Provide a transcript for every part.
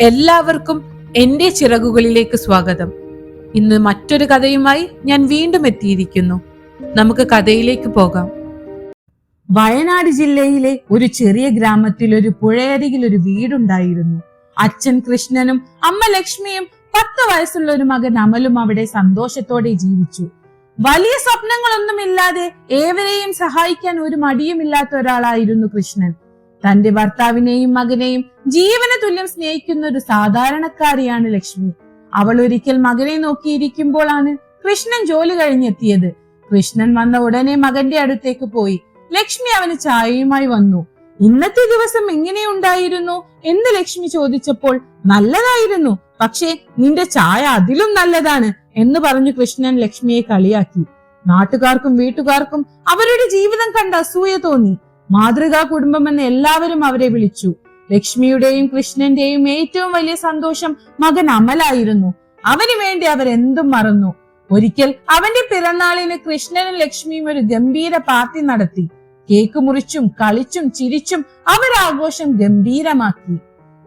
എല്ലാവർക്കും എന്റെ ചിറകുകളിലേക്ക് സ്വാഗതം. ഇന്ന് മറ്റൊരു കഥയുമായി ഞാൻ വീണ്ടും എത്തിയിരിക്കുന്നു. നമുക്ക് കഥയിലേക്ക് പോകാം. വയനാട് ജില്ലയിലെ ഒരു ചെറിയ ഗ്രാമത്തിൽ ഒരു പുഴയരികിൽ ഒരു വീടുണ്ടായിരുന്നു. അച്ഛൻ കൃഷ്ണനും അമ്മ ലക്ഷ്മിയും പത്ത് വയസ്സുള്ള ഒരു മകൻ അമലും അവിടെ സന്തോഷത്തോടെ ജീവിച്ചു. വലിയ സ്വപ്നങ്ങളൊന്നുമില്ലാതെ ഏവരെയും സഹായിക്കാൻ ഒരു മടിയുമില്ലാത്ത ഒരാളായിരുന്നു കൃഷ്ണൻ. തന്റെ ഭർത്താവിനെയും മകനെയും ജീവന തുല്യം സ്നേഹിക്കുന്ന ഒരു സാധാരണക്കാരിയാണ് ലക്ഷ്മി. അവൾ ഒരിക്കൽ മകനെ നോക്കിയിരിക്കുമ്പോഴാണ് കൃഷ്ണൻ ജോലി കഴിഞ്ഞെത്തിയത്. കൃഷ്ണൻ വന്ന ഉടനെ മകന്റെ അടുത്തേക്ക് പോയി. ലക്ഷ്മി അവന് ചായയുമായി വന്നു. ഇന്നത്തെ ദിവസം എങ്ങനെയുണ്ടായിരുന്നു എന്ന് ലക്ഷ്മി ചോദിച്ചപ്പോൾ നല്ലതായിരുന്നു. പക്ഷേ നിന്റെ ചായ അതിലും നല്ലതാണ് എന്ന് പറഞ്ഞു കൃഷ്ണൻ ലക്ഷ്മിയെ കളിയാക്കി. നാട്ടുകാർക്കും വീട്ടുകാർക്കും അവരുടെ ജീവിതം കണ്ട് അസൂയ തോന്നി. മാതൃകാ കുടുംബം എന്ന് എല്ലാവരും അവരെ വിളിച്ചു. ലക്ഷ്മിയുടെയും കൃഷ്ണന്റെയും ഏറ്റവും വലിയ സന്തോഷം മകൻ അമലായിരുന്നു. അവന് വേണ്ടി അവരെന്തും മറന്നു. ഒരിക്കൽ അവന്റെ പിറന്നാളിന് കൃഷ്ണനും ലക്ഷ്മിയും ഒരു ഗംഭീര പാർട്ടി നടത്തി. കേക്ക് മുറിച്ചും കളിച്ചും ചിരിച്ചും അവർ ആഘോഷം ഗംഭീരമാക്കി.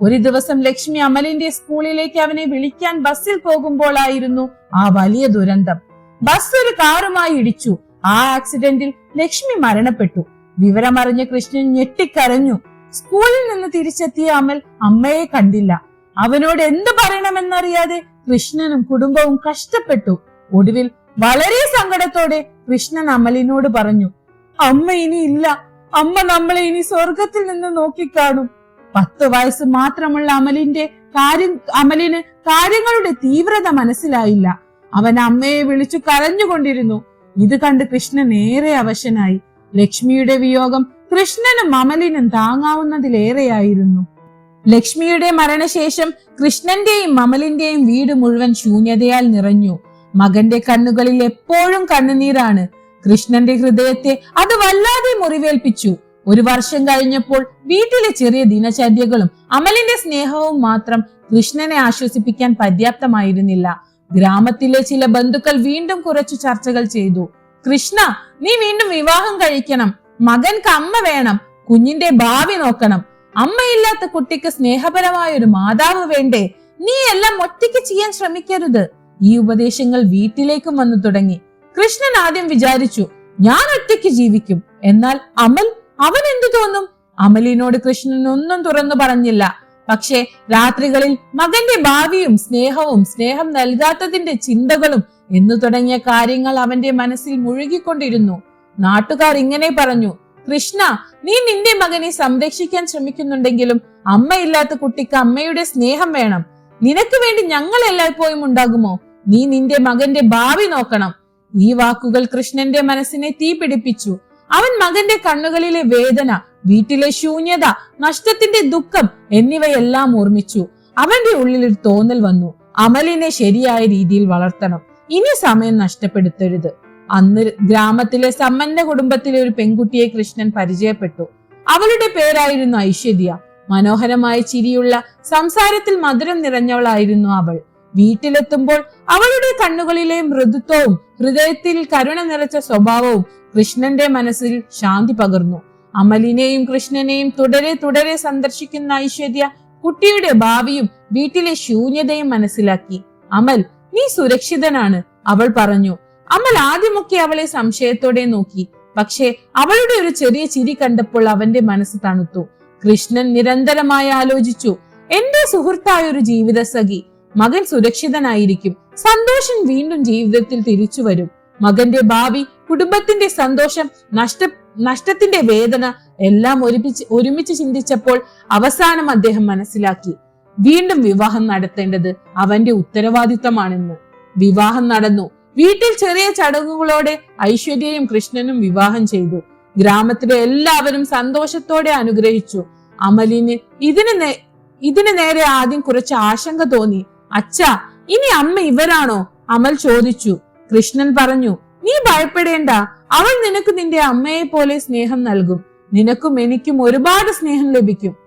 ഒരു ദിവസം ലക്ഷ്മി അമലിന്റെ സ്കൂളിലേക്ക് അവനെ വിളിക്കാൻ ബസ്സിൽ പോകുമ്പോഴായിരുന്നു ആ വലിയ ദുരന്തം. ബസ് ഒരു കാറുമായി ഇടിച്ചു. ആ ആക്സിഡന്റിൽ ലക്ഷ്മി മരണപ്പെട്ടു. വിവരമറിഞ്ഞ കൃഷ്ണൻ ഞെട്ടിക്കരഞ്ഞു. സ്കൂളിൽ നിന്ന് തിരിച്ചെത്തിയ അമൽ അമ്മയെ കണ്ടില്ല. അവനോട് എന്ത് പറയണമെന്നറിയാതെ കൃഷ്ണനും കുടുംബവും കഷ്ടപ്പെട്ടു. ഒടുവിൽ വളരെ സങ്കടത്തോടെ കൃഷ്ണൻ അമലിനോട് പറഞ്ഞു അമ്മ ഇനി ഇല്ല. അമ്മ നമ്മളെ ഇനി സ്വർഗത്തിൽ നിന്ന് നോക്കിക്കാണും. പത്ത് വയസ്സ് മാത്രമുള്ള അമലിന്റെ കാര്യം അമലിന് കാര്യങ്ങളുടെ തീവ്രത മനസ്സിലായില്ല. അവൻ അമ്മയെ വിളിച്ചു കരഞ്ഞുകൊണ്ടിരുന്നു. ഇത് കണ്ട് കൃഷ്ണൻ ഏറെ അവശനായി. ലക്ഷ്മിയുടെ വിയോഗം കൃഷ്ണനും അമലിനും താങ്ങാവുന്നതിലേറെയായിരുന്നു. ലക്ഷ്മിയുടെ മരണശേഷം കൃഷ്ണന്റെയും മമലിന്റെയും വീട് മുഴുവൻ ശൂന്യതയാൽ നിറഞ്ഞു. മകന്റെ കണ്ണുകളിൽ എപ്പോഴും കണ്ണുനീരാണ്. കൃഷ്ണന്റെ ഹൃദയത്തെ അത് വല്ലാതെ മുറിവേൽപ്പിച്ചു. ഒരു വർഷം കഴിഞ്ഞപ്പോൾ വീട്ടിലെ ചെറിയ ദിനചര്യകളും അമലിന്റെ സ്നേഹവും മാത്രം കൃഷ്ണനെ ആശ്വസിപ്പിക്കാൻ പര്യാപ്തമായിരുന്നില്ല. ഗ്രാമത്തിലെ ചില ബന്ധുക്കൾ വീണ്ടും കുറച്ചു ചർച്ചകൾ ചെയ്തു. കൃഷ്ണ നീ വീണ്ടും വിവാഹം കഴിക്കണം. മകൻക്ക് അമ്മ വേണം. കുഞ്ഞിന്റെ ഭാവി നോക്കണം. അമ്മയില്ലാത്ത കുട്ടിക്ക് സ്നേഹപരമായ ഒരു മാതാവ് വേണ്ടേ? നീ എല്ലാം ഒറ്റയ്ക്ക് ചെയ്യാൻ ശ്രമിക്കരുത്. ഈ ഉപദേശങ്ങൾ വീട്ടിലേക്കും വന്നു തുടങ്ങി. കൃഷ്ണൻ ആദ്യം വിചാരിച്ചു ഞാൻ ഒറ്റയ്ക്ക് ജീവിക്കും. എന്നാൽ അമൽ അവൻ എന്തു തോന്നും? അമലിനോട് കൃഷ്ണൻ ഒന്നും തുറന്നു പറഞ്ഞില്ല. പക്ഷേ രാത്രികളിൽ മകന്റെ ഭാവിയും സ്നേഹവും സ്നേഹം നൽകാത്തതിന്റെ ചിന്തകളും എന്നു തുടങ്ങിയ കാര്യങ്ങൾ അവന്റെ മനസ്സിൽ മുഴുകിക്കൊണ്ടിരുന്നു. നാട്ടുകാർ ഇങ്ങനെ പറഞ്ഞു കൃഷ്ണ നീ നിന്റെ മകനെ സംരക്ഷിക്കാൻ ശ്രമിക്കുന്നുണ്ടെങ്കിലും അമ്മയില്ലാത്ത കുട്ടിക്ക് അമ്മയുടെ സ്നേഹം വേണം. നിനക്ക് വേണ്ടി ഞങ്ങൾ എല്ലായ്പ്പോഴും ഉണ്ടാകുമോ? നീ നിന്റെ മകന്റെ ഭാവി നോക്കണം. ഈ വാക്കുകൾ കൃഷ്ണന്റെ മനസ്സിനെ തീപിടിപ്പിച്ചു. അവൻ മകന്റെ കണ്ണുകളിലെ വേദന വീട്ടിലെ ശൂന്യത നഷ്ടത്തിന്റെ ദുഃഖം എന്നിവയെല്ലാം ഓർമ്മിച്ചു. അവന്റെ ഉള്ളിൽ ഒരു തോന്നൽ വന്നു. അമലിനെ ശരിയായ രീതിയിൽ വളർത്തണം. ഇനി സമയം നഷ്ടപ്പെടുത്തരുത്. അന്ന് ഗ്രാമത്തിലെ സമ്പന്ന കുടുംബത്തിലെ ഒരു പെൺകുട്ടിയെ കൃഷ്ണൻ പരിചയപ്പെട്ടു. അവളുടെ പേരായിരുന്നു ഐശ്വര്യ. മനോഹരമായ ചിരിയുള്ള സംസാരത്തിൽ മധുരം നിറഞ്ഞവളായിരുന്നു അവൾ. വീട്ടിലെത്തുമ്പോൾ അവളുടെ കണ്ണുകളിലെ മൃദുത്വവും ഹൃദയത്തിൽ കരുണ നിറച്ച സ്വഭാവവും കൃഷ്ണന്റെ മനസ്സിൽ ശാന്തി പകർന്നു. അമലിനെയും കൃഷ്ണനെയും തുടരെ തുടരെ സന്ദർശിക്കുന്ന ഐശ്വര്യ കുട്ടിയുടെ ഭാവിയും വീട്ടിലെ ശൂന്യതയും മനസ്സിലാക്കി. അമൽ നീ സുരക്ഷിതനാണ്. അവൾ പറഞ്ഞു അമൽ ആദ്യമൊക്കെ അവളെ സംശയത്തോടെ നോക്കി. പക്ഷേ അവളുടെ ഒരു ചെറിയ ചിരി കണ്ടപ്പോൾ അവന്റെ മനസ്സ് തണുത്തു. കൃഷ്ണൻ നിരന്തരമായി ആലോചിച്ചു എന്റെ സുഹൃത്തായ ഒരു ജീവിത സഖി മകൻ സുരക്ഷിതനായിരിക്കും. സന്തോഷം വീണ്ടും ജീവിതത്തിൽ തിരിച്ചു വരും. മകന്റെ ഭാവി കുടുംബത്തിന്റെ സന്തോഷം നഷ്ട നഷ്ടത്തിന്റെ വേദന എല്ലാം ഒരുമിച്ച് ഒരുമിച്ച് ചിന്തിച്ചപ്പോൾ അവസാനം അദ്ദേഹം മനസ്സിലാക്കി. വീണ്ടും വിവാഹം നടത്തേണ്ടത് അവന്റെ ഉത്തരവാദിത്തമാണെന്ന്. വിവാഹം നടന്നു. വീട്ടിൽ ചെറിയ ചടങ്ങുകളോടെ ഐശ്വര്യയും കൃഷ്ണനും വിവാഹം ചെയ്തു. ഗ്രാമത്തിലെ എല്ലാവരും സന്തോഷത്തോടെ അനുഗ്രഹിച്ചു. അമലിന് ഇതിന് ഇതിന് നേരെ ആദ്യം കുറച്ച് ആശങ്ക തോന്നി. അച്ഛാ ഇനി അമ്മ ഇവരാണോ? അമൽ ചോദിച്ചു. കൃഷ്ണൻ പറഞ്ഞു നീ ഭയപ്പെടേണ്ട. അവൾ നിനക്ക് നിന്റെ അമ്മയെ പോലെ സ്നേഹം നൽകും. നിനക്കും എനിക്കും ഒരുപാട് സ്നേഹം ലഭിക്കും.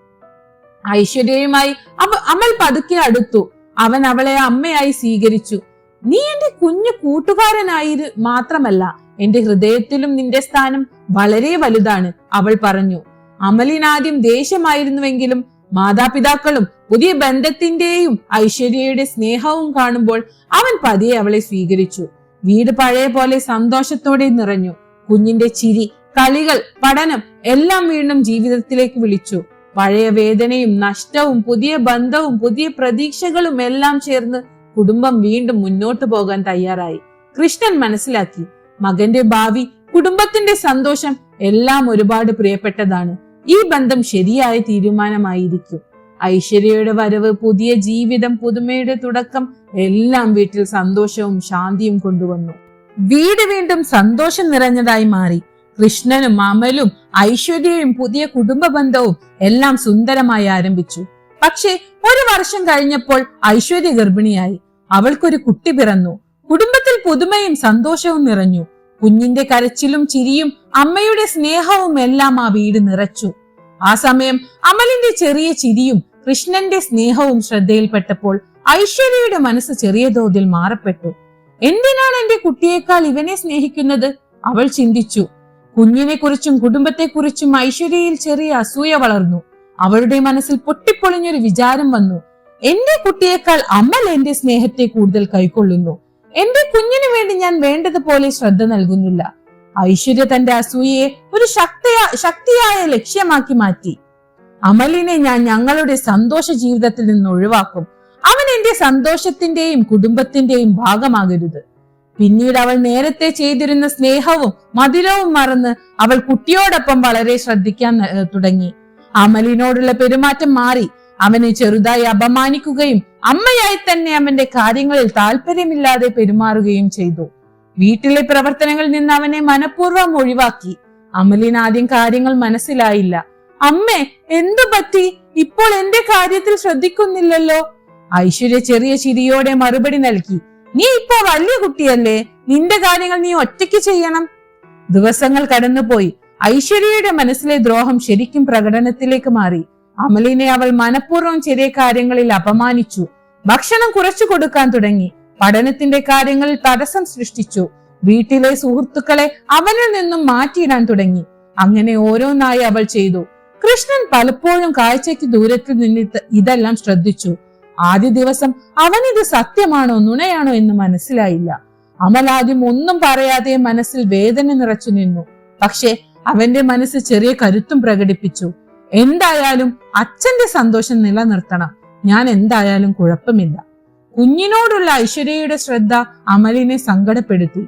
ഐശ്വര്യയുമായി അവ അമൽ പതുക്കെ അടുത്തു. അവൻ അവളെ അമ്മയായി സ്വീകരിച്ചു. നീ എന്റെ കുഞ്ഞു കൂട്ടുകാരനായി മാത്രമല്ല എന്റെ ഹൃദയത്തിലും നിന്റെ സ്ഥാനം വളരെ വലുതാണ് അവൾ പറഞ്ഞു. അമലിനാദ്യം ദേഷ്യമായിരുന്നുവെങ്കിലും മാതാപിതാക്കളും പുതിയ ബന്ധത്തിന്റെയും ഐശ്വര്യയുടെ സ്നേഹവും കാണുമ്പോൾ അവൻ പതിയെ അവളെ സ്വീകരിച്ചു. വീട് പഴയ പോലെ സന്തോഷത്തോടെ നിറഞ്ഞു. കുഞ്ഞിന്റെ ചിരി കളികൾ പഠനം എല്ലാം വീണ്ടും ജീവിതത്തിലേക്ക് വിളിച്ചു. പഴയ വേദനയും നഷ്ടവും പുതിയ ബന്ധവും പുതിയ പ്രതീക്ഷകളും എല്ലാം ചേർന്ന് കുടുംബം വീണ്ടും മുന്നോട്ടു പോകാൻ തയ്യാറായി. കൃഷ്ണൻ മനസ്സിലാക്കി മകന്റെ ഭാവി കുടുംബത്തിന്റെ സന്തോഷം എല്ലാം ഒരുപാട് പ്രിയപ്പെട്ടതാണ്. ഈ ബന്ധം ശരിയായ തീരുമാനമായിരിക്കും. ഐശ്വര്യയുടെ വരവ് പുതിയ ജീവിതം പുതുമയുടെ തുടക്കം എല്ലാം വീട്ടിൽ സന്തോഷവും ശാന്തിയും കൊണ്ടുവന്നു. വീട് വീണ്ടും സന്തോഷം നിറഞ്ഞതായി മാറി. കൃഷ്ണനും അമലും ഐശ്വര്യയും പുതിയ കുടുംബ ബന്ധവും എല്ലാം സുന്ദരമായി ആരംഭിച്ചു. പക്ഷേ ഒരു വർഷം കഴിഞ്ഞപ്പോൾ ഐശ്വര്യ ഗർഭിണിയായി. അവൾക്കൊരു കുട്ടി പിറന്നു. കുടുംബത്തിൽ പുതുമയും സന്തോഷവും നിറഞ്ഞു. കുഞ്ഞിന്റെ കരച്ചിലും ചിരിയും അമ്മയുടെ സ്നേഹവും എല്ലാം ആ വീട് നിറച്ചു. ആ സമയം അമലിന്റെ ചെറിയ ചിരിയും കൃഷ്ണന്റെ സ്നേഹവും ശ്രദ്ധയിൽപ്പെട്ടപ്പോൾ ഐശ്വര്യയുടെ മനസ്സ് ചെറിയ തോതിൽ മാറപ്പെട്ടു. എന്തിനാണ് എന്റെ കുട്ടിയേക്കാൾ ഇവനെ സ്നേഹിക്കുന്നത്? അവൾ ചിന്തിച്ചു. കുഞ്ഞിനെ കുറിച്ചും കുടുംബത്തെക്കുറിച്ചും ഐശ്വര്യയിൽ ചെറിയ അസൂയ വളർന്നു. അവളുടെ മനസ്സിൽ പൊട്ടിപ്പൊളിഞ്ഞൊരു വിചാരം വന്നു. എന്റെ കുട്ടിയേക്കാൾ അമ്മൽ എന്റെ സ്നേഹത്തെ കൂടുതൽ കൈക്കൊള്ളുന്നു. എന്റെ കുഞ്ഞിനു വേണ്ടി ഞാൻ വേണ്ടതുപോലെ ശ്രദ്ധ നൽകുന്നില്ല. ഐശ്വര്യ തന്റെ അസൂയയെ ഒരു ശക്തിയ ശക്തിയായ ലക്ഷ്യമാക്കി മാറ്റി. അമലിനെ ഞാൻ ഞങ്ങളുടെ സന്തോഷ ജീവിതത്തിൽ നിന്ന് ഒഴിവാക്കും. അവൻ എന്റെ സന്തോഷത്തിന്റെയും കുടുംബത്തിന്റെയും ഭാഗമാകരുത്. പിന്നീട് അവൾ നേരത്തെ ചെയ്തിരുന്ന സ്നേഹവും മധുരവും മറന്ന് അവൾ കുട്ടിയോടൊപ്പം വളരെ ശ്രദ്ധിക്കാൻ തുടങ്ങി. അമലിനോടുള്ള പെരുമാറ്റം മാറി. അവനെ ചെറുതായി അപമാനിക്കുകയും അമ്മയായി തന്നെ അവന്റെ കാര്യങ്ങളിൽ താല്പര്യമില്ലാതെ പെരുമാറുകയും ചെയ്തു. വീട്ടിലെ പ്രവർത്തനങ്ങളിൽ നിന്ന് അവനെ മനഃപൂർവം ഒഴിവാക്കി. അമലിന് ആദ്യം കാര്യങ്ങൾ മനസ്സിലായില്ല. അമ്മേ എന്തു പറ്റി? ഇപ്പോൾ എന്റെ കാര്യത്തിൽ ശ്രദ്ധിക്കുന്നില്ലല്ലോ? ഐശ്വര്യ ചെറിയ ചിരിയോടെ മറുപടി നൽകി. നീ ഇപ്പോ വലിയ കുട്ടിയല്ലേ? നിന്റെ കാര്യങ്ങൾ നീ ഒറ്റയ്ക്ക് ചെയ്യണം. ദിവസങ്ങൾ കടന്നുപോയി. ഐശ്വര്യയുടെ മനസ്സിലെ ദ്രോഹം ശരിക്കും പ്രകടനത്തിലേക്ക് മാറി. അമലിനെ അവൾ മനഃപൂർവം ചെറിയ കാര്യങ്ങളിൽ അപമാനിച്ചു. ഭക്ഷണം കുറച്ചു കൊടുക്കാൻ തുടങ്ങി. പഠനത്തിന്റെ കാര്യങ്ങളിൽ തടസ്സം സൃഷ്ടിച്ചു. വീട്ടിലെ സുഹൃത്തുക്കളെ അവനിൽ നിന്നും മാറ്റിയിടാൻ തുടങ്ങി. അങ്ങനെ ഓരോന്നായി അവൾ ചെയ്തു. കൃഷ്ണൻ പലപ്പോഴും കാഴ്ചയ്ക്ക് ദൂരത്തിൽ നിന്നിട്ട് ഇതെല്ലാം ശ്രദ്ധിച്ചു. ആദ്യ ദിവസം അവനിത് സത്യമാണോ നുണയാണോ എന്ന് മനസ്സിലായില്ല. അമൽ ആദ്യം ഒന്നും പറയാതെ മനസ്സിൽ വേദന നിറച്ചു നിന്നു. പക്ഷെ അവന്റെ മനസ്സ് ചെറിയ കരുത്തും പ്രകടിപ്പിച്ചു. എന്തായാലും അച്ഛന്റെ സന്തോഷം നിലനിർത്തണം. ഞാൻ എന്തായാലും കുഴപ്പമില്ല. കുഞ്ഞിനോടുള്ള ഐശ്വര്യയുടെ ശ്രദ്ധ അമലിനെ സങ്കടപ്പെടുത്തി.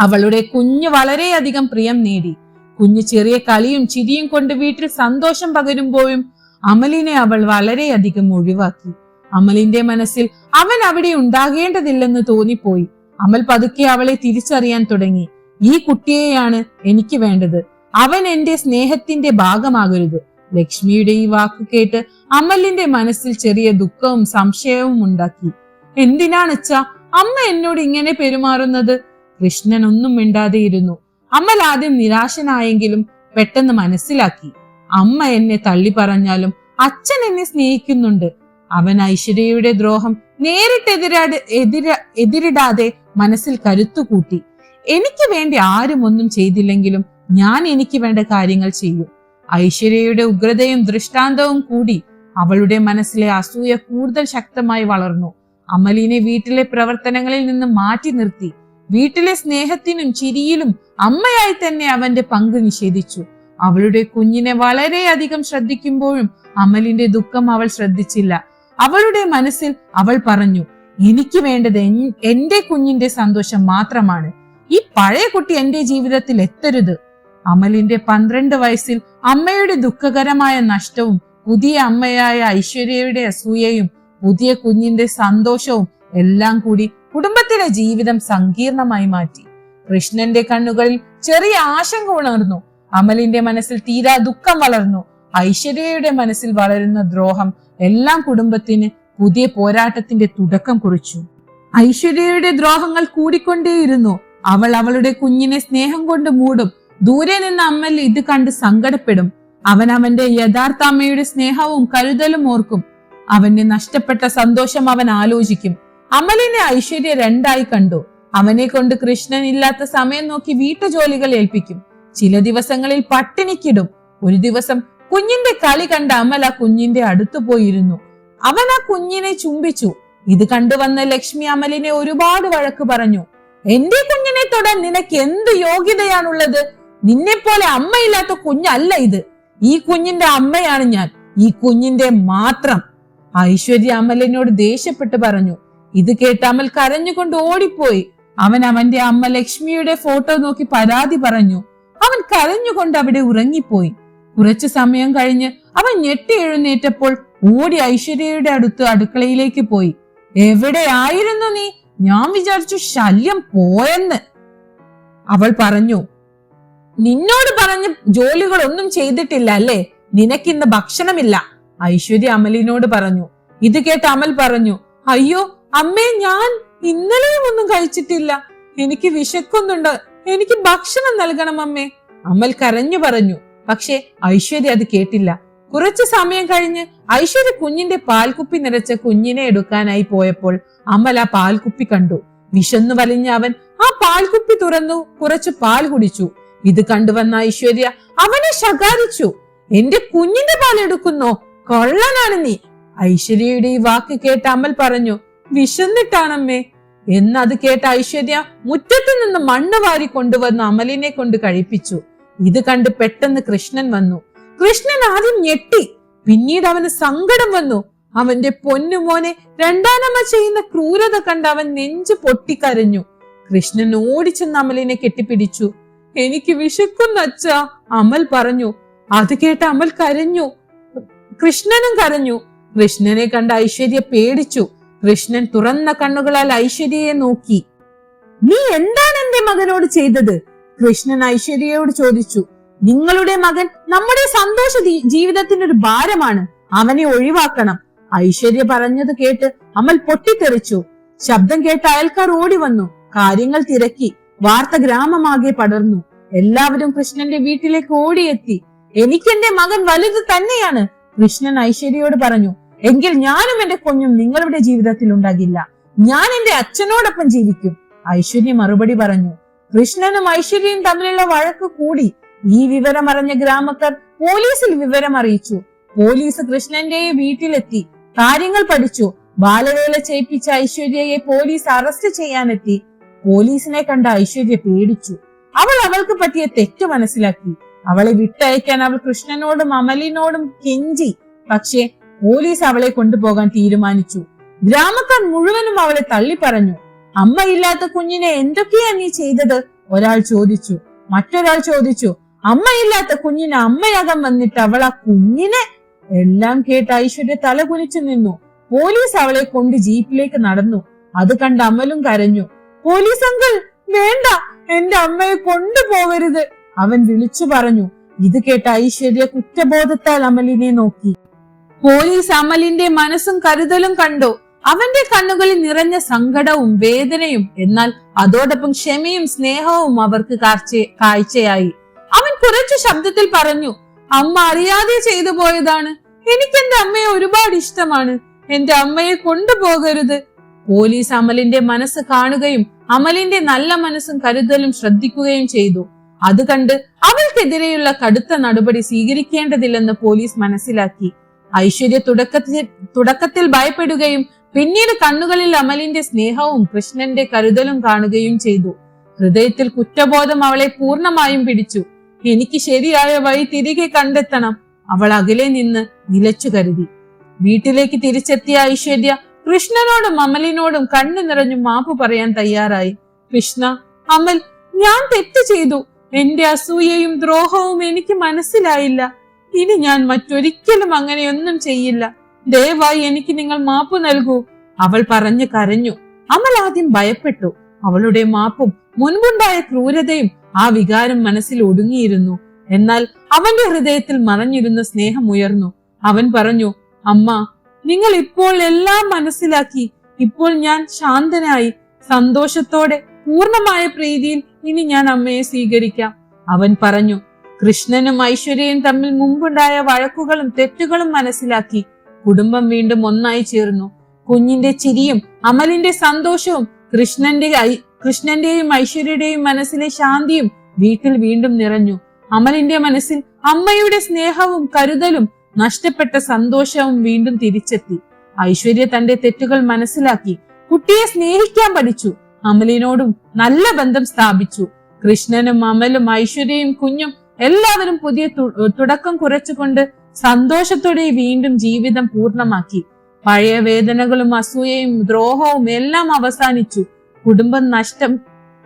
അവളുടെ കുഞ്ഞ് വളരെയധികം പ്രിയം നേടി. കുഞ്ഞ് ചെറിയ കളിയും ചിരിയും കൊണ്ട് വീട്ടിൽ സന്തോഷം പകരുമ്പോഴും അമലിനെ അവൾ വളരെയധികം ഒഴിവാക്കി. അമലിന്റെ മനസ്സിൽ അവൻ അവിടെ ഉണ്ടാകേണ്ടതില്ലെന്ന് തോന്നിപ്പോയി. അമൽ പതുക്കെ അവളെ തിരിച്ചറിയാൻ തുടങ്ങി. ഈ കുട്ടിയെയാണ് എനിക്ക് വേണ്ടത്. അവൻ എന്റെ സ്നേഹത്തിന്റെ ഭാഗമാകരുത്. ലക്ഷ്മിയുടെ ഈ വാക്ക് കേട്ട് അമലിന്റെ മനസ്സിൽ ചെറിയ ദുഃഖവും സംശയവും ഉണ്ടാക്കി. എന്തിനാണച്ച അമ്മ എന്നോട് ഇങ്ങനെ പെരുമാറുന്നത്? കൃഷ്ണൻ ഒന്നും മിണ്ടാതെയിരുന്നു. അമൽ ആദ്യം നിരാശനായെങ്കിലും പെട്ടെന്ന് മനസ്സിലാക്കി. അമ്മ എന്നെ തള്ളി പറഞ്ഞാലും അച്ഛൻ എന്നെ സ്നേഹിക്കുന്നുണ്ട്. അവൻ ഐശ്വര്യയുടെ ദ്രോഹം നേരിട്ടെതിരാട് എതിര എതിരിടാതെ മനസ്സിൽ കരുത്തുകൂട്ടി എനിക്ക് വേണ്ടി ആരും ഒന്നും ചെയ്തില്ലെങ്കിലും ഞാൻ എനിക്ക് വേണ്ട കാര്യങ്ങൾ ചെയ്യും. ഐശ്വര്യയുടെ ഉഗ്രതയും ദൃഷ്ടാന്തവും കൂടി അവളുടെ മനസ്സിലെ അസൂയ കൂടുതൽ ശക്തമായി വളർന്നു. അമലിനെ വീട്ടിലെ പ്രവർത്തനങ്ങളിൽ നിന്ന് മാറ്റി നിർത്തി. വീട്ടിലെ സ്നേഹത്തിനും ചിരിയിലും അമ്മയായി തന്നെ അവന്റെ പങ്ക് നിഷേധിച്ചു. അവളുടെ കുഞ്ഞിനെ വളരെയധികം ശ്രദ്ധിക്കുമ്പോഴും അമലിന്റെ ദുഃഖം അവൾ ശ്രദ്ധിച്ചില്ല. അവളുടെ മനസ്സിൽ അവൾ പറഞ്ഞു എനിക്ക് വേണ്ടത് എന്റെ കുഞ്ഞിന്റെ സന്തോഷം മാത്രമാണ്. ഈ പഴയ കുട്ടി എന്റെ ജീവിതത്തിൽ എത്തരുത്. അമലിന്റെ പന്ത്രണ്ട് വയസ്സിൽ അമ്മയുടെ ദുഃഖകരമായ നഷ്ടവും പുതിയ അമ്മയായ ഐശ്വര്യയുടെ അസൂയയും പുതിയ കുഞ്ഞിന്റെ സന്തോഷവും എല്ലാം കൂടി കുടുംബത്തിലെ ജീവിതം സങ്കീർണമായി മാറ്റി. കൃഷ്ണന്റെ കണ്ണുകളിൽ ചെറിയ ആശങ്ക ഉണർന്നു. അമലിന്റെ മനസ്സിൽ തീരാ ദുഃഖം വളർന്നു. ഐശ്വര്യയുടെ മനസ്സിൽ വളരുന്ന ദ്രോഹം എല്ലാം കുടുംബത്തിന് പുതിയ പോരാട്ടത്തിന്റെ തുടക്കം കുറിച്ചു. ഐശ്വര്യയുടെ ദ്രോഹങ്ങൾ കൂടിക്കൊണ്ടേയിരുന്നു. അവൾ അവളുടെ കുഞ്ഞിനെ സ്നേഹം കൊണ്ട് മൂടും. ദൂരെ നിന്ന് അമ്മൽ ഇത് കണ്ട് സങ്കടപ്പെടും. അവൻ അവന്റെ യഥാർത്ഥ അമ്മയുടെ സ്നേഹവും കരുതലും ഓർക്കും. അവന്റെ നഷ്ടപ്പെട്ട സന്തോഷം അവൻ ആലോചിക്കും. അമലിനെ ഐശ്വര്യ രണ്ടായി കണ്ടു. അവനെ കൊണ്ട് കൃഷ്ണൻ ഇല്ലാത്ത സമയം നോക്കി വീട്ടുജോലികൾ ഏൽപ്പിക്കും. ചില ദിവസങ്ങളിൽ പട്ടിണിക്കിടും. ഒരു ദിവസം കുഞ്ഞിന്റെ കളി കണ്ട അമല കുഞ്ഞിന്റെ അടുത്ത് പോയിരുന്നു. അവൻ ആ കുഞ്ഞിനെ ചുംബിച്ചു. ഇത് കണ്ടുവന്ന ലക്ഷ്മി അമലിനെ ഒരുപാട് വഴക്ക് പറഞ്ഞു. എന്റെ കുഞ്ഞിനെ തൊടാൻ നിനക്ക് എന്ത് യോഗ്യതയാണുള്ളത്? നിന്നെ പോലെ അമ്മയില്ലാത്ത കുഞ്ഞല്ല ഇത്. ഈ കുഞ്ഞിന്റെ അമ്മയാണ് ഞാൻ. ഈ കുഞ്ഞിന്റെ മാത്രം. ഐശ്വര്യ അമലിനോട് ദേഷ്യപ്പെട്ട് പറഞ്ഞു. ഇത് കേട്ട് അമൽ കരഞ്ഞുകൊണ്ട് ഓടിപ്പോയി. അവൻ അവന്റെ അമ്മ ലക്ഷ്മിയുടെ ഫോട്ടോ നോക്കി പരാതി പറഞ്ഞു. അവൻ കരഞ്ഞുകൊണ്ട് അവിടെ ഉറങ്ങിപ്പോയി. കുറച്ചു സമയം കഴിഞ്ഞ് അവൻ ഞെട്ടി എഴുന്നേറ്റപ്പോൾ ഓടി ഐശ്വര്യയുടെ അടുത്ത് അടുക്കളയിലേക്ക് പോയി. എവിടെയായിരുന്നു നീ? ഞാൻ വിചാരിച്ചു ശല്യം പോയെന്ന്. അവൾ പറഞ്ഞു നിന്നോട് പറഞ്ഞ ജോലികളൊന്നും ചെയ്തിട്ടില്ല അല്ലേ? നിനക്കിന്ന് ഭക്ഷണമില്ല. ഐശ്വര്യ അമലിനോട് പറഞ്ഞു ഇത് കേട്ട് അമൽ പറഞ്ഞു അയ്യോ അമ്മേ ഞാൻ ഇന്നലെയും ഒന്നും കഴിച്ചിട്ടില്ല. എനിക്ക് വിശക്കുന്നുണ്ട്. എനിക്ക് ഭക്ഷണം നൽകണം അമ്മേ. അമൽ കരഞ്ഞു പറഞ്ഞു പക്ഷെ ഐശ്വര്യ അത് കേട്ടില്ല. കുറച്ചു സമയം കഴിഞ്ഞ് ഐശ്വര്യ കുഞ്ഞിന്റെ പാൽക്കുപ്പി നിറച്ച കുഞ്ഞിനെ എടുക്കാനായി പോയപ്പോൾ അമൽ ആ പാൽക്കുപ്പി കണ്ടു. വിശന്നു വലിഞ്ഞ അവൻ ആ പാൽക്കുപ്പി തുറന്നു കുറച്ച് പാൽ കുടിച്ചു. ഇത് കണ്ടുവന്ന ഐശ്വര്യ അവനെ ശകാരിച്ചു. എന്റെ കുഞ്ഞിന്റെ പാൽ എടുക്കുന്നോ? കൊള്ളനാണ് നീ. ഐശ്വര്യയുടെ ഈ വാക്ക് കേട്ട് അമൽ പറഞ്ഞു വിശന്നിട്ടാണമ്മേ. എന്നത് കേട്ട ഐശ്വര്യ മുറ്റത്തു നിന്ന് മണ്ണ് വാരി കൊണ്ടുവന്ന് അമലിനെ കൊണ്ട് കഴിപ്പിച്ചു. ഇത് കണ്ട് പെട്ടെന്ന് കൃഷ്ണൻ വന്നു. കൃഷ്ണൻ ആദ്യം ഞെട്ടി. പിന്നീട് അവന് സങ്കടം വന്നു. അവന്റെ പൊന്നുമോനെ രണ്ടാനമ്മ ചെയ്യുന്ന ക്രൂരത കണ്ട് അവൻ നെഞ്ചു പൊട്ടിക്കരഞ്ഞു. കൃഷ്ണൻ ഓടിച്ചെന്ന് അമലിനെ കെട്ടിപ്പിടിച്ചു. എനിക്ക് വിശക്കുന്ന അച്ഛ അമൽ പറഞ്ഞു. അത് കേട്ട് അമൽ കരഞ്ഞു. കൃഷ്ണനും കരഞ്ഞു. കൃഷ്ണനെ കണ്ട ഐശ്വര്യ പേടിച്ചു. കൃഷ്ണൻ തുറന്ന കണ്ണുകളാൽ ഐശ്വര്യയെ നോക്കി. നീ എന്താണ് എന്റെ മകനോട് ചെയ്തത്? കൃഷ്ണൻ ഐശ്വര്യയോട് ചോദിച്ചു നിങ്ങളുടെ മകൻ നമ്മുടെ സന്തോഷ ജീവിതത്തിന്റെ ജീവിതത്തിനൊരു ഭാരമാണ്. അവനെ ഒഴിവാക്കണം. ഐശ്വര്യ പറഞ്ഞത് കേട്ട് അമൽ പൊട്ടിത്തെറിച്ചു. ശബ്ദം കേട്ട് അയൽക്കാർ ഓടി വന്നു. കാര്യങ്ങൾ തിരക്കി. വാർത്ത ഗ്രാമമാകെ പടർന്നു. എല്ലാവരും കൃഷ്ണന്റെ വീട്ടിലേക്ക് ഓടിയെത്തി. എനിക്ക് എന്റെ മകൻ വലുത് തന്നെയാണ് കൃഷ്ണൻ ഐശ്വര്യയോട് പറഞ്ഞു. എങ്കിൽ ഞാനും എന്റെ കുഞ്ഞും നിങ്ങളുടെ ജീവിതത്തിൽ ഉണ്ടാകില്ല. ഞാൻ എന്റെ അച്ഛനോടൊപ്പം ജീവിക്കും. ഐശ്വര്യ മറുപടി പറഞ്ഞു. കൃഷ്ണനും ഐശ്വര്യയും തമ്മിലുള്ള വഴക്ക് കൂടി. ഈ വിവരം അറിഞ്ഞ ഗ്രാമക്കാർ പോലീസിൽ വിവരം അറിയിച്ചു പോലീസ് കൃഷ്ണന്റെ വീട്ടിലെത്തി. കാര്യങ്ങൾ പഠിച്ചു. ബാലവേല ചെയ്യിപ്പിച്ച ഐശ്വര്യയെ പോലീസ് അറസ്റ്റ് ചെയ്യാനെത്തി. പോലീസിനെ കണ്ട ഐശ്വര്യ പേടിച്ചു. അവൾ അവൾക്ക് പറ്റിയ തെറ്റ് മനസ്സിലാക്കി. അവളെ വിട്ടയക്കാൻ അവൾ കൃഷ്ണനോടും അമലിനോടും കെഞ്ചി. പക്ഷേ പോലീസ് അവളെ കൊണ്ടുപോകാൻ തീരുമാനിച്ചു. ഗ്രാമക്കാർ മുഴുവനും അവളെ തള്ളി പറഞ്ഞു അമ്മയില്ലാത്ത കുഞ്ഞിനെ എന്തൊക്കെയാ നീ ചെയ്തത്? ഒരാൾ ചോദിച്ചു. മറ്റൊരാൾ ചോദിച്ചു. അമ്മയില്ലാത്ത കുഞ്ഞിന് അമ്മയാകാൻ വന്നിട്ട് അവൾ ആ കുഞ്ഞിനെ എല്ലാം കേട്ട് ഐശ്വര്യ തല കുനിച്ചു നിന്നു. പോലീസ് അവളെ കൊണ്ട് ജീപ്പിലേക്ക് നടന്നു. അത് കണ്ട് അമലും കരഞ്ഞു. പോലീസ് അങ്കിൾ വേണ്ട. എന്റെ അമ്മയെ കൊണ്ടുപോകരുത്. അവൻ വിളിച്ചു പറഞ്ഞു. ഇത് കേട്ട ഐശ്വര്യ കുറ്റബോധത്താൽ അമലിനെ നോക്കി. പോലീസ് അമലിന്റെ മനസ്സും കരുതലും കണ്ടു. അവന്റെ കണ്ണുകളിൽ നിറഞ്ഞ സങ്കടവും വേദനയും എന്നാൽ അതോടൊപ്പം ക്ഷമയും സ്നേഹവും അവർക്ക് കാഴ്ച- കാഴ്ചയായി. അവൻ കുറച്ചു ശബ്ദത്തിൽ പറഞ്ഞു അമ്മ അറിയാതെ ചെയ്തു പോയതാണ്. എനിക്ക് എന്റെ അമ്മയെ ഒരുപാട് ഇഷ്ടമാണ്. എന്റെ അമ്മയെ കൊണ്ടുപോകരുത്. പോലീസ് അമലിന്റെ മനസ്സ് കാണുകയും അമലിന്റെ നല്ല മനസ്സും കരുതലും ശ്രദ്ധിക്കുകയും ചെയ്തു. അത് കണ്ട് അവൾക്കെതിരെയുള്ള കടുത്ത നടപടി സ്വീകരിക്കേണ്ടതില്ലെന്ന് പോലീസ് മനസ്സിലാക്കി. ഐശ്വര്യ തുടക്കത്തിൽ തുടക്കത്തിൽ ഭയപ്പെടുകയും പിന്നീട് കണ്ണുകളിൽ അമലിന്റെ സ്നേഹവും കൃഷ്ണന്റെ കരുതലും കാണുകയും ചെയ്തു. ഹൃദയത്തിൽ കുറ്റബോധം അവളെ പൂർണമായും പിടിച്ചു. എനിക്ക് ശരിയായ വഴി തിരികെ കണ്ടെത്തണം. അവൾ അകലെ നിന്ന് നിലച്ചു കരുതി. വീട്ടിലേക്ക് തിരിച്ചെത്തിയ ഐശ്വര്യ കൃഷ്ണനോടും അമലിനോടും കണ്ണു നിറഞ്ഞു മാപ്പ് പറയാൻ തയ്യാറായി. കൃഷ്ണ അമൽ ഞാൻ തെറ്റ് ചെയ്തു. എന്റെ അസൂയയും ദ്രോഹവും എനിക്ക് മനസ്സിലായില്ല. ഇനി ഞാൻ മറ്റൊരിക്കലും അങ്ങനെയൊന്നും ചെയ്യില്ല. ദയവായി എനിക്ക് നിങ്ങൾ മാപ്പ് നൽകൂ. അവൾ പറഞ്ഞു കരഞ്ഞു. അമൽ ആദ്യം ഭയപ്പെട്ടു. അവളുടെ മാപ്പും മുൻപുണ്ടായ ക്രൂരതയും ആ വികാരം മനസ്സിൽ ഒടുങ്ങിയിരുന്നു. എന്നാൽ അവന്റെ ഹൃദയത്തിൽ മറഞ്ഞിരുന്ന സ്നേഹം ഉയർന്നു. അവൻ പറഞ്ഞു അമ്മ നിങ്ങൾ ഇപ്പോൾ എല്ലാം മനസ്സിലാക്കി. ഇപ്പോൾ ഞാൻ ശാന്തനായി. സന്തോഷത്തോടെ പൂർണമായ പ്രീതിയിൽ ഇനി ഞാൻ അമ്മയെ സ്വീകരിക്കാം. അവൻ പറഞ്ഞു കൃഷ്ണനും ഐശ്വര്യയും തമ്മിൽ മുമ്പുണ്ടായ വഴക്കുകളും തെറ്റുകളും മനസ്സിലാക്കി. കുടുംബം വീണ്ടും ഒന്നായി ചേർന്നു. കുഞ്ഞിന്റെ ചിരിയും അമലിന്റെ സന്തോഷവും കൃഷ്ണന്റെ കൃഷ്ണന്റെയും ഐശ്വര്യയുടെയും മനസ്സിലെ ശാന്തിയും വീട്ടിൽ വീണ്ടും നിറഞ്ഞു. അമലിന്റെ മനസ്സിൽ അമ്മയുടെ സ്നേഹവും കരുതലും നഷ്ടപ്പെട്ട സന്തോഷവും വീണ്ടും തിരിച്ചെത്തി. ഐശ്വര്യ തന്റെ തെറ്റുകൾ മനസ്സിലാക്കി. കുട്ടിയെ സ്നേഹിക്കാൻ പഠിച്ചു. അമലിനോടും നല്ല ബന്ധം സ്ഥാപിച്ചു. കൃഷ്ണനും അമലും ഐശ്വര്യയും കുഞ്ഞും എല്ലാവരും പുതിയ തുടക്കം കുറിച്ചുകൊണ്ട് സന്തോഷത്തോടെ വീണ്ടും ജീവിതം പൂർണമാക്കി. പഴയ വേദനകളും അസൂയയും ദ്രോഹവും എല്ലാം അവസാനിച്ചു. കുടുംബം നഷ്ടം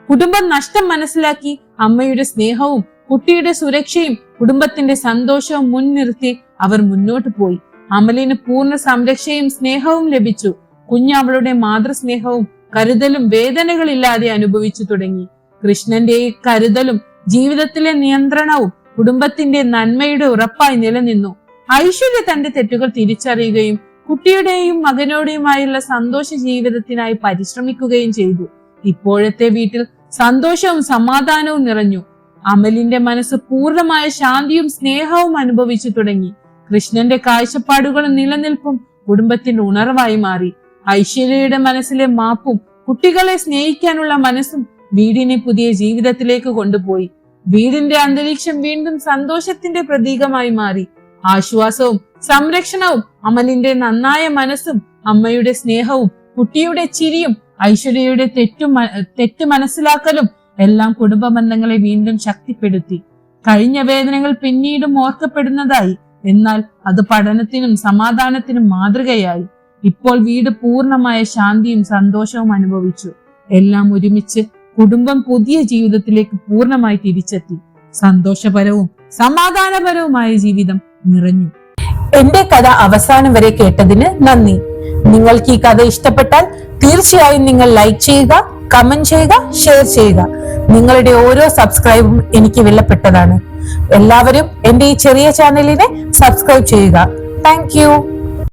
കുടുംബം നഷ്ടം മനസ്സിലാക്കി അമ്മയുടെ സ്നേഹവും കുട്ടിയുടെ സുരക്ഷയും കുടുംബത്തിന്റെ സന്തോഷവും മുൻനിർത്തി അവർ മുന്നോട്ട് പോയി. അമലിന് പൂർണ സംരക്ഷയും സ്നേഹവും ലഭിച്ചു. കുഞ്ഞ് അവളുടെ മാതൃസ്നേഹവും കരുതലും വേദനകളില്ലാതെ അനുഭവിച്ചു തുടങ്ങി. കൃഷ്ണന്റെ കരുതലും ജീവിതത്തിലെ നിയന്ത്രണവും കുടുംബത്തിന്റെ നന്മയുടെ ഉറപ്പായി നിലനിന്നു. ഐശ്വര്യ തന്റെ തെറ്റുകൾ തിരിച്ചറിയുകയും കുട്ടിയുടെയും മകനോടെയുമായുള്ള സന്തോഷ ജീവിതത്തിനായി പരിശ്രമിക്കുകയും ചെയ്തു. ഇപ്പോഴത്തെ വീട്ടിൽ സന്തോഷവും സമാധാനവും നിറഞ്ഞു. അമലിന്റെ മനസ്സ് പൂർണമായ ശാന്തിയും സ്നേഹവും അനുഭവിച്ചു തുടങ്ങി. കൃഷ്ണന്റെ കാഴ്ചപ്പാടുകളും നിലനിൽപ്പും കുടുംബത്തിന്റെ ഉണർവായി മാറി. ഐശ്വര്യയുടെ മനസ്സിലെ മാപ്പും കുട്ടികളെ സ്നേഹിക്കാനുള്ള മനസ്സും വീടിനെ പുതിയ ജീവിതത്തിലേക്ക് കൊണ്ടുപോയി. വീടിന്റെ അന്തരീക്ഷം വീണ്ടും സന്തോഷത്തിന്റെ പ്രതീകമായി മാറി. ആശ്വാസവും സംരക്ഷണവും അമലിന്റെ നന്നായ മനസ്സും അമ്മയുടെ സ്നേഹവും കുട്ടിയുടെ ചിരിയും ഐശ്വര്യയുടെ തെറ്റു തെറ്റു മനസ്സിലാക്കലും എല്ലാം കുടുംബ ബന്ധങ്ങളെ വീണ്ടും ശക്തിപ്പെടുത്തി. കഴിഞ്ഞ വേദനകൾ പിന്നീടും ഓർക്കപ്പെടുന്നതായി. എന്നാൽ അത് പഠനത്തിനും സമാധാനത്തിനും മാതൃകയായി. ഇപ്പോൾ വീട് പൂർണമായ ശാന്തിയും സന്തോഷവും അനുഭവിച്ചു. എല്ലാം ഒരുമിച്ച് കുടുംബം പുതിയ ജീവിതത്തിലേക്ക് പൂർണമായി തിരിച്ചെത്തി. സന്തോഷപരവും സമാധാനപരവുമായ ജീവിതം നിറഞ്ഞു. എന്റെ കഥ അവസാനം വരെ കേട്ടതിന് നന്ദി. നിങ്ങൾക്ക് ഈ കഥ ഇഷ്ടപ്പെട്ടാൽ തീർച്ചയായും നിങ്ങൾ ലൈക്ക് ചെയ്യുക കമന്റ് ചെയ്യുക ഷെയർ ചെയ്യുക. നിങ്ങളുടെ ഓരോ സബ്സ്ക്രൈബും എനിക്ക് വിലപ്പെട്ടതാണ്. എല്ലാവരും എന്റെ ഈ ചെറിയ ചാനലിനെ സബ്സ്ക്രൈബ് ചെയ്യുക. താങ്ക്